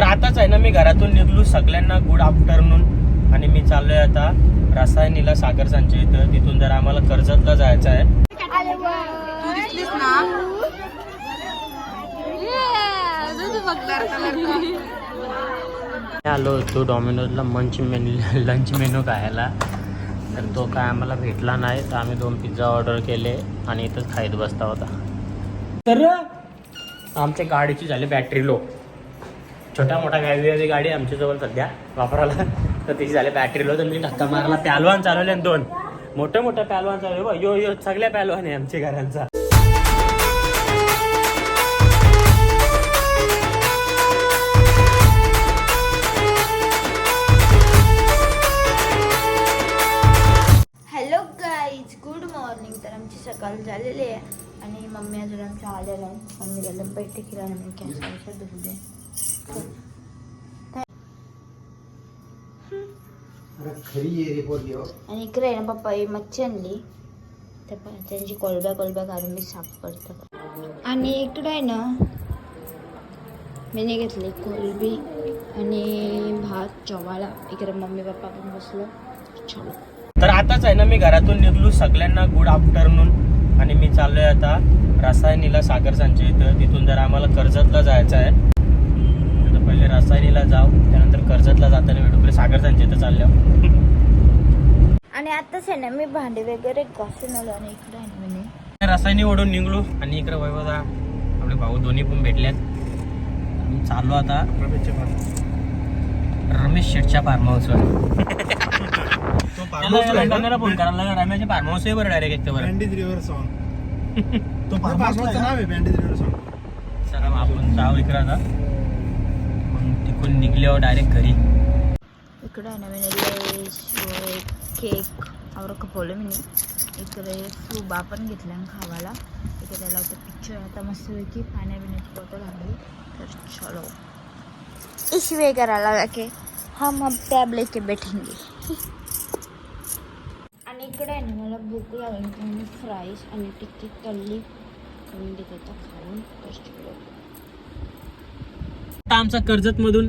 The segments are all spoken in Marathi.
तर आताच आहे ना मी घरातून निघलो सगळ्यांना गुड आफ्टरनून आणि मी चाललोय आता रसायनीला सागर संचय इथं. तिथून जर आम्हाला कर्जतला जायचं आहे. तू आलो होतो डॉमिनोजला मंच मेन्यू लंच मेनू खायला. तर तो काय आम्हाला भेटला नाही तर आम्ही दोन पिझ्झा ऑर्डर केले आणि इथंच खाईत बसता होता. तर आमच्या गाडीची झाली बॅटरी लो छोट्या मोठ्या गाडी गाडी आमच्याजवळ सध्या वापरायला. तर तिची झाली बॅटरी लो तर मी धक्का मारला. पॅलवान चालवले आणि दोन. मोठे मोठे पॅलवान चालवले. बा यो यो सगळ्या पॅलवान आहे आमच्या घरांचा. हॅलो गाईज गुड मॉर्निंग तर आमची सकाळ झालेली आहे. आणि मम्मी अजून आमच्या आलेल्या आहे मम्मी गेलं बैठकीला आणि मी गॅस आणि इकडे आहे ना पप्पा ही मच्छी आणली. तर त्यांची कोलब्या कोलब्या काढून मी साफ करतो आणि इकडे आहे ना मी घेतली कोलबी आणि भात चवाळा इकडे मम्मी पप्पा पण बसलो. चलो. तर आताच आहे ना मी घरातून निघलो सगळ्यांना गुड आफ्टरनून आणि मी चाललोय आता रसायनीला सागर संचय इथं. तिथून जर आम्हाला कर्जतला जायचं आहे. तर पहिले रसायनीला जाऊ त्यानंतर कर्जतला जाताना भेटू पहिले सागर संचय इथं चाललो. आणि आताच आहे ना मी भांडे वगैरे घासून आलो आणि इकडे आहे मी रसायनी ओढून निघलो आणि इकडे वैभवदा आपले भाऊ दोन्ही पण भेटलेत. आम्ही चाललो आता रमेश शेठच्या फार्म हाऊसवर फोन करायला लागला, रमेशच्या फार्म हाऊस आहे बरं डायरेक्ट एक बँडेज रिव्हर सॉन्ग तो पासपोर्टचं नाव आहे बँडेज रिव्हर सॉन्ग चला मग आपण जाऊ इकडे आता. मग निघल्यावर डायरेक्ट घरी. इकडे आहे ना मी केक आवर खपवलं मी इकडे सुबा पण घेतला खावाला इकडे त्याला होतं पिक्चर आता मस्तपैकी पाण्यापिण्याची बॉटल आणली तर चलो. इसवे करायला लागे के हम अब टॅब लेके बैठेंगे. आणि इकडे आहे ना मला भूक लागली. तर मी फ्राईज आणि टिक्की तळली करून घेते खाऊन. कष्ट चलो आता आमचा कर्जत मधून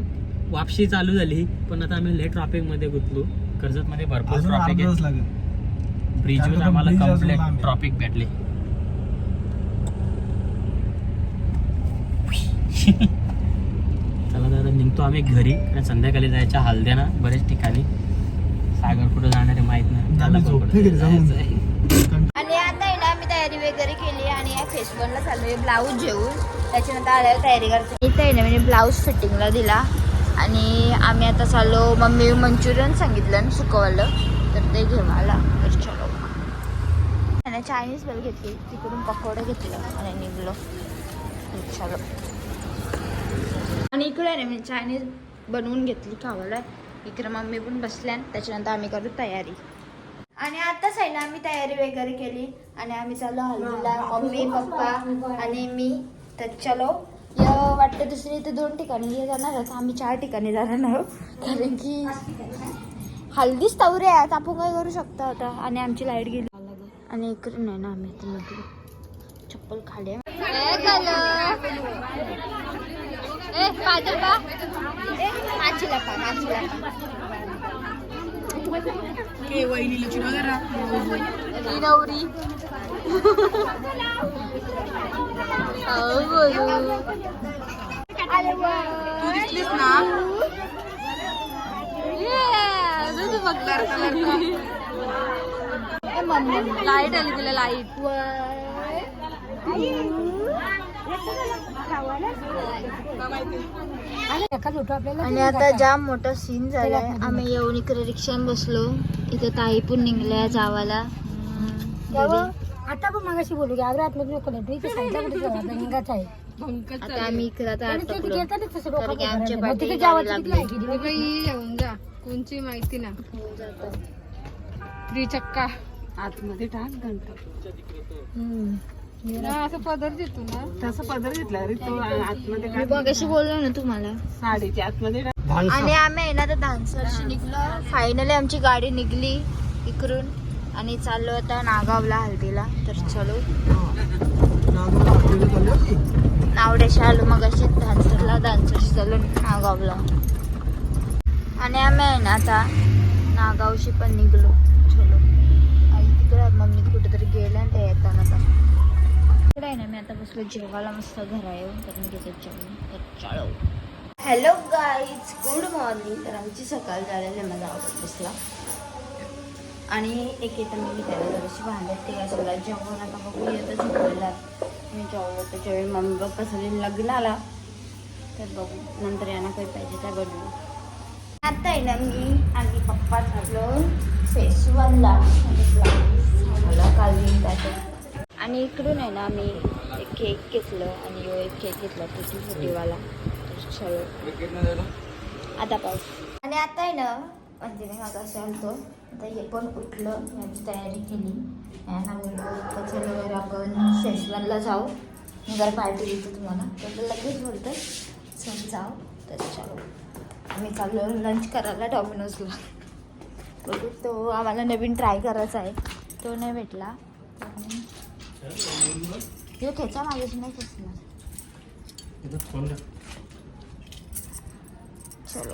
वापशी चालू झाली पण आता आम्ही लेट ट्रॉफिकमध्ये गुंतलो. कर्जत मध्ये भरपूर अजून ट्रॉफिक आहे. लागेल. ब्रिजवर कारण आम्हाला bridge अजून आहे. ट्रॉफिक भेटले. चला दादा निघतो आम्ही घरी. आणि संध्याकाळी जायच्या हल्द्याना बरेच ठिकाणी. सागर कुठं जाणार आहे माहीत नाही. त्याला पण कुठं. फेसबुकला चालू आहे ब्लाऊज घेऊन. त्याच्यानंतर आल्यावर तयारी करते. इथं आहे ना मी ब्लाऊज फिटिंगला दिला. आणि आम्ही आता चाललो मम्मी मंचुरियन सांगितलं ना सुकवलं तर ते घेऊन आला. तर चलो. आणि चायनीज बेल घेतली तिकडून पकोडे घेतलं आणि निघलो. चलो. आणि इकडे आहे ना मी चायनीज बनवून घेतली खावायला इकडे मम्मी पण बसल्या. त्याच्यानंतर आम्ही करू तयारी. आणि आताच आहे ना आम्ही तयारी वगैरे केली. आणि आम्ही चाललो हल्दीला. मम्मी पप्पा आणि मी. तर चलो. या वाटतं दुसरी इथे दोन ठिकाणी हे जाणार आहोत आम्ही चार ठिकाणी जाणार आहोत. कारण की हल्दीच तवरे आहेत. आपण काय करू शकतो आता? आणि आमची लाइट गेली. आणि इकडे नाही ना आम्ही निघलो. चप्पल खाली आहे. ए, काजल बा. ए, माचीला नवरी तू दिसलीस ना ए, मम्मी लाइट आली तुला लाइट आणि आता जाम मोठा सीन झालाय. आम्ही येऊन इकडे रिक्षान बसलो. इथे ताई पण निघल्या जावाला. आता पण मागाशी बोलू की आवरा आतमध्ये रिंगाच आहे. आता आम्ही इकडे आता आमच्या. पाठी. येऊन जा. कोणची माहिती ना. त्रिचक्का. आतमध्ये टाक घंटा. असं पदर देतो ना. तसं पदर घेतला. रे तो आतमध्ये मी बघाशी बोललो ना तुम्हाला. साडीच्या आतमध्ये टाक. आणि आम्ही आहे ना आता धानसरशी निघलो. फायनली आमची गाडी निघली इकडून. आणि चाललो आता नागावला हल्दीला तर चलो. चालली होती नावड्याशी आलो मग अशी धानसरला धानसरशी चालू नागावला. आणि आम्ही आहे ना आता नागावशी पण निघलो. चलो. आई तिकडे मम्मी कुठेतरी गेल्या आणि त्या येताना पण. इकडे आहे ना मी आता बसलो जेवायला मस्त घरा येऊन तर मी घेतो जेवण तर चाळव हॅलो गाईज गुड मॉर्निंग तर आमची सकाळ झालेली आहे माझा आवडत बसला. आणि एक येतं मी त्याला जराशी भांडत ते सगळं जेवण आता बघू येतं झोपायला मी जेवलो तर जेवण मम्मी पप्पा सगळे लग्नाला. तर बघू नंतर यांना काही पाहिजे त्या बनवू. आता आहे ना मी आणि पप्पा झालो फेस वनला काल दिन त्याच्यात आणि इकडून आहे ना आम्ही एक केक घेतलं आणि यो एक केक घेतला तुझी सिटीवाला चलो. आता पाऊस आणि आता आहे ना म्हणजे मी मग असं आलतो. आता हे पण उठलं याची तयारी केली. यांना आपण सेशवनला जाऊ. मी जर पार्टी देतो तुम्हाला. तर लगेच बोलतं. चल जाऊ. तर चलो. आम्ही चाललो लंच करायला डॉमिनोजला बघू तो आम्हाला नवीन ट्राय करायचा आहे. तो नाही भेटला. तो खेचा मागेच नाही खेचणार चलो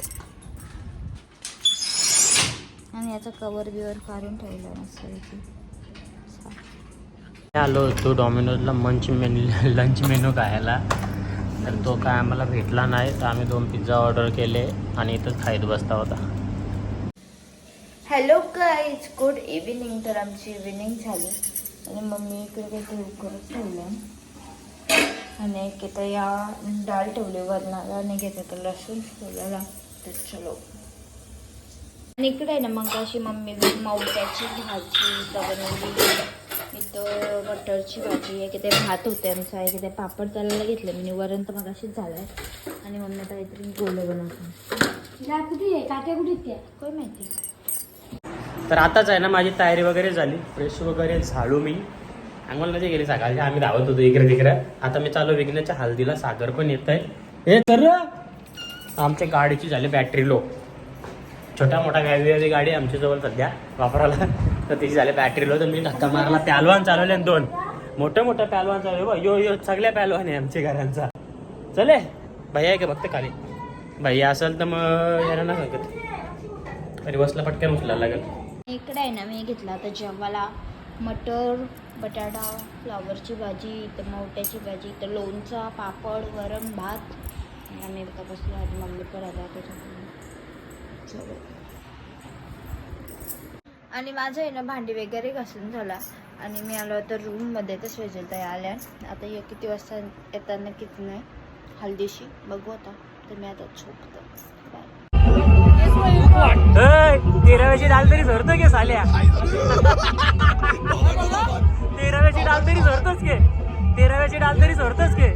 आणि याचा कवर बिवर काढून ठेवला मस्त आलो होतो डॉमिनोजला मंच मेन्यू लंच मेनू खायला तर तो काय आम्हाला भेटला नाही तर आम्ही दोन पिझ्झा ऑर्डर केले आणि इथंच खाईत बसता होता. हॅलो गाईज गुड इव्हिनिंग तर आमची इव्हिनिंग झाली. आणि मम्मी इकडे काहीतरी करत ठेवलं. आणि एक इथं या डाळ ठेवली वरणाला आणि घेते तर लसूण ठेवलेला. तर चलो आणि इकडे आहे ना मग अशी मम्मी मावट्याची भाजी बनवली इथं बटरची भाजी आहे की ते भात होते आमचा आहे की ते पापड तळायला घेतलं. मी वरण तर मग अशीच झालं आहे आणि मम्मी आता काहीतरी गोले बनवतो काय माहिती? तर आताच आहे ना माझी तयारी वगैरे झाली. फ्रेश वगैरे झालो मी. अंगोलमध्ये गेली सकाळची. आम्ही धावत होतो इकडे तिकडे. आता मी चालू विघ्नाच्या हल्दीला सागर पण येत आहे. हे तर आमच्या गाडीची झाली बॅटरी लो छोटा मोठा वेगवेगळी गाडी आहे आमच्याजवळ सध्या वापरायला. तर तिची झाली बॅटरी लो तर मी धक्का मारला. पॅलवान चालवले आणि दोन. मोठं मोठं पॅलवान चालवले. बा यो यो सगळ्या पॅलवान आहे आमच्या घरांचा. चले. भैया आहे का फक्त खाली? भैया असेल तर मग यायला ना सांगत अरे बसला पटकन उचलायला लागेल. इकडे आहे ना मी घेतला आता जेवाला मटर बटाटा फ्लावरची भाजी इथं मोठ्याची भाजी इथं लोणचा पापड वरण भात. आणि आम्ही आता बसलो आणि मम्मी पण आल्या चलो. आणि माझं आहे ना भांडी वगैरे घासून झाला. आणि मी आलो आता रूममध्ये तर स्वेजलताई आल्या. आता ये किती वाजता येताना किती नाही हल्दीशी. बघू आता तर मी आता झोपतो. बाय तेराव्याची डाल तरी झरतो के साल्या? तेराव्याची डाल तरी झरतोच के? तेराव्याची डाल तरी झरतोच के?